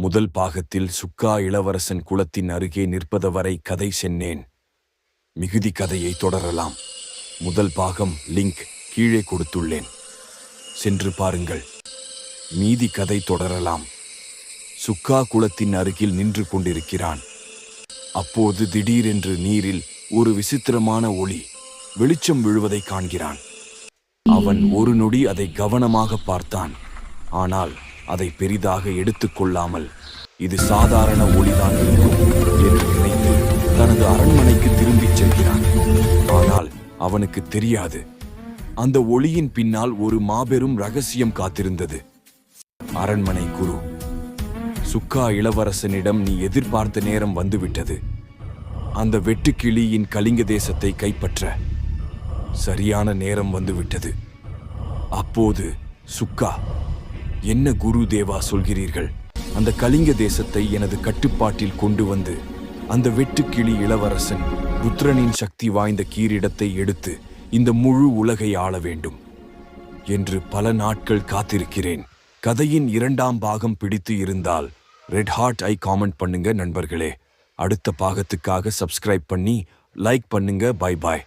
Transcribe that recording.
முதல் பாகத்தில் சுக்கா இளவரசன் குளத்தின் அருகே நிற்பதவரை கதை சென்னேன். மிகுதி கதையை தொடரலாம். முதல் பாகம் லிங்க் கீழே கொடுத்துள்ளேன். சென்று பாருங்கள். மீதி கதை தொடரலாம். சுக்கா குளத்தின் அருகில் நின்று கொண்டிருக்கிறான். அப்போது திடீரென்று நீரில் ஒரு விசித்திரமான ஒளி வெளிச்சம் விழுவதை காண்கிறான். அவன் ஒரு நொடி அதை கவனமாக பார்த்தான். ஆனால் அதை பெரிதாக எடுத்துக்கொள்ளாமல் இது சாதாரண ஒளிதான் இருக்கும் என்று நினைத்து தனது அரண்மனைக்கு திரும்பிச் செல்கிறான். ஆனால் அவனுக்கு தெரியாது. அந்த ஒளியின் பின்னால் ஒரு மாபெரும் ரகசியம் காத்திருந்தது. அரண்மனை குரு சுக்கா இளவரசனிடம் நீ எதிர்பார்த்த நேரம் வந்துவிட்டது. அந்த வெட்டுக்கிளியின் கலிங்க தேசத்தை கைப்பற்ற சரியான நேரம் வந்துவிட்டது. அப்போது சுக்கா என்ன குரு தேவா சொல்கிறீர்கள்? அந்த கலிங்க தேசத்தை எனது கட்டுப்பாட்டில் கொண்டு வந்து அந்த வெட்டுக்கிளி இளவரசன் ருத்ரனின் சக்தி வாய்ந்த கீரிடத்தை எடுத்து இந்த முழு உலகை ஆள வேண்டும் என்று பல நாட்கள் காத்திருக்கிறேன். கதையின் இரண்டாம் பாகம் பிடித்து இருந்தால் ரெட் ஹார்ட் ஐ காமெண்ட் பண்ணுங்க நண்பர்களே. அடுத்த பாகத்துக்காக சப்ஸ்கிரைப் பண்ணி லைக் பண்ணுங்க பை பாய்